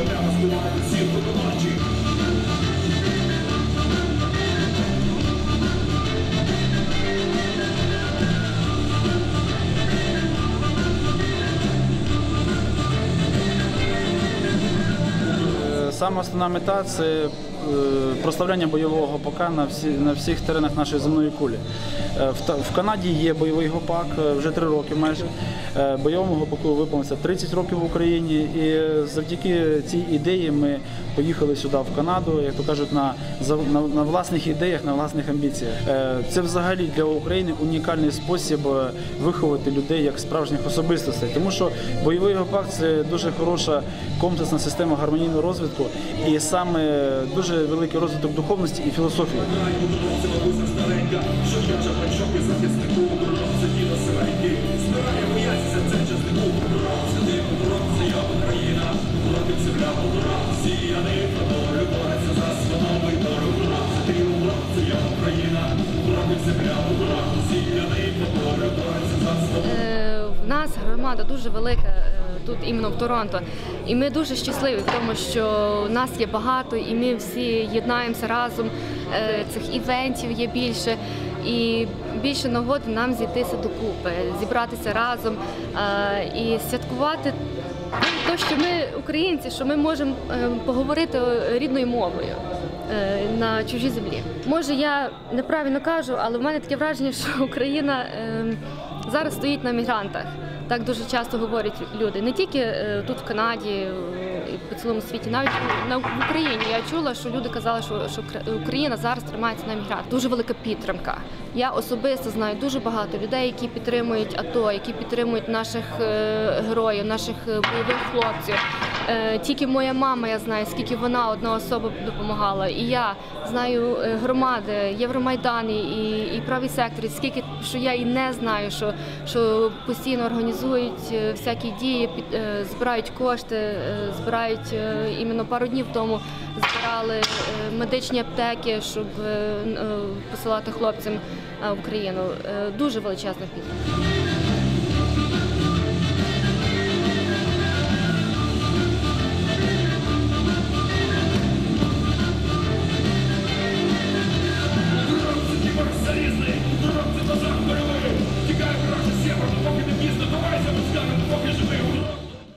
Е, Саме основна мета це е, прославляння бойового ГОПАКа на, всі, на всіх теренах нашої земної кулі. Е, В, в Канаді є бойовий ГОПАК е, вже три роки майже. Бойовому ГОПАКу виповнилося 30 років в Україні. І завдяки цій ідеї ми поїхали сюди, в Канаду, як то кажуть, на, на, на власних ідеях, на власних амбіціях. Це взагалі для України унікальний спосіб виховати людей як справжніх особистостей. Тому що бойовий ГОПАК це дуже хороша комплексна система гармонійного розвитку і саме дуже великий розвиток духовності і філософії. Е, В нас громада дуже велика е, тут іменно в Торонто. І ми дуже щасливі тому, що нас є багато, і ми всі єднаємося разом. Е, Цих івентів є більше. І більше нагоди нам зійтися докупи, зібратися разом е, і святкувати те, що ми українці, що ми можемо е, поговорити рідною мовою на чужій землі. Може, я неправильно кажу, але в мене таке враження, що Україна е, зараз стоїть на мігрантах. Так дуже часто говорять люди. Не тільки е, тут в Канаді е, і по цілому світі, навіть на в Україні. Я чула, що люди казали, що, Україна зараз тримається на мігрантах. Дуже велика підтримка. Я особисто знаю дуже багато людей, які підтримують АТО, які підтримують наших е, героїв, наших е, бойових хлопців. Е, Тільки моя мама, я знаю, скільки вона одна особа допомагала. І я знаю е, громади, Євромайдан і, і, правий сектор, скільки що я і не знаю, що, що постійно організують е, всякі дії, під, збирають кошти, збирають іменно пару днів тому збирали медичні аптеки, щоб посилати хлопцям в Україну. Дуже величезна підтримка.